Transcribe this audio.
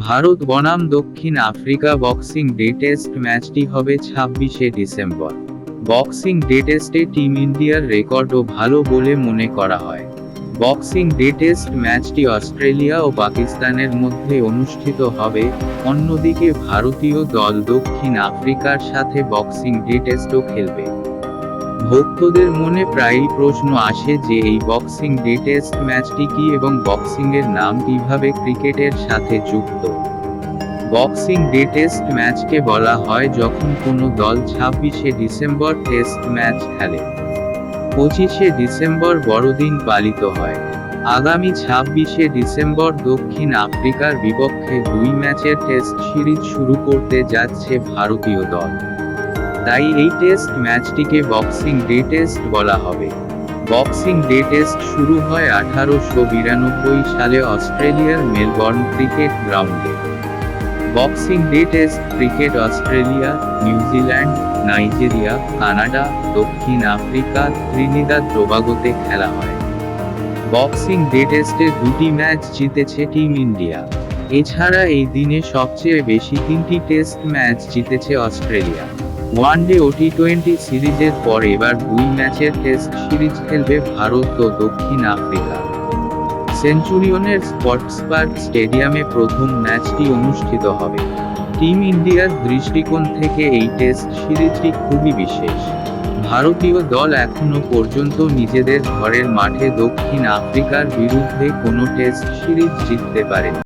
ভারত বনাম দক্ষিণ Africa boxing day test ম্যাচটি হবে ছাব্বিশে ডিসেম্বর। বক্সিং ডে টেস্টে টিম ইন্ডিয়ার রেকর্ডও ভালো বলে মনে করা হয়। বক্সিং ডে টেস্ট ম্যাচটি অস্ট্রেলিয়া ও পাকিস্তানের মধ্যে অনুষ্ঠিত হবে। অন্যদিকে ভারতীয় দল দক্ষিণ আফ্রিকার সাথে বক্সিং ডে টেস্টও খেলবে। ভক্তদের মনে প্রায়ই প্রশ্ন আসে যে এই বক্সিং ডে টেস্ট ম্যাচটি কি এবং বক্সিংয়ের নাম কীভাবে ক্রিকেটের সাথে যুক্ত? বক্সিং ডে টেস্ট ম্যাচকে বলা হয় যখন কোনো দল ছাব্বিশে ডিসেম্বর টেস্ট ম্যাচ খেলে। পঁচিশে ডিসেম্বর বড়দিন পালিত হয়। আগামী ছাব্বিশে ডিসেম্বর দক্ষিণ আফ্রিকার বিপক্ষে দুই ম্যাচের টেস্ট সিরিজ শুরু করতে যাচ্ছে ভারতীয় দল। তাই এই টেস্ট ম্যাচটিকে বক্সিং ডে টেস্ট বলা হবে। বক্সিং ডে টেস্ট শুরু হয় আঠারোশো বিরানব্বই সালে অস্ট্রেলিয়ার মেলবর্ন ক্রিকেট গ্রাউন্ডে। Boxing day test cricket Australia New Zealand Nigeria, Canada, দক্ষিণ আফ্রিকা, ত্রিনিদাদ, টোবাগোতে খেলা হয়। বক্সিং ডে টেস্টে দুটি ম্যাচ জিতেছে টিম ইন্ডিয়া এছাড়া এই দিনে সবচেয়ে বেশি তিনটি টেস্ট ম্যাচ জিতেছে অস্ট্রেলিয়া। ওয়ানডে ও টি টোয়েন্টি সিরিজের পর এবার দুই ম্যাচের টেস্ট সিরিজ খেলবে ভারত ও দক্ষিণ আফ্রিকা। সেঞ্চুরিয়নের স্পটস পার্ক স্টেডিয়ামে প্রথম ম্যাচটি অনুষ্ঠিত হবে। টিম ইন্ডিয়ার দৃষ্টিকোণ থেকে এই টেস্ট সিরিজটি খুবই বিশেষ। ভারতীয় দল এখনও পর্যন্ত নিজেদের ঘরের মাঠে দক্ষিণ আফ্রিকার বিরুদ্ধে কোনো টেস্ট সিরিজ জিততে পারেনি।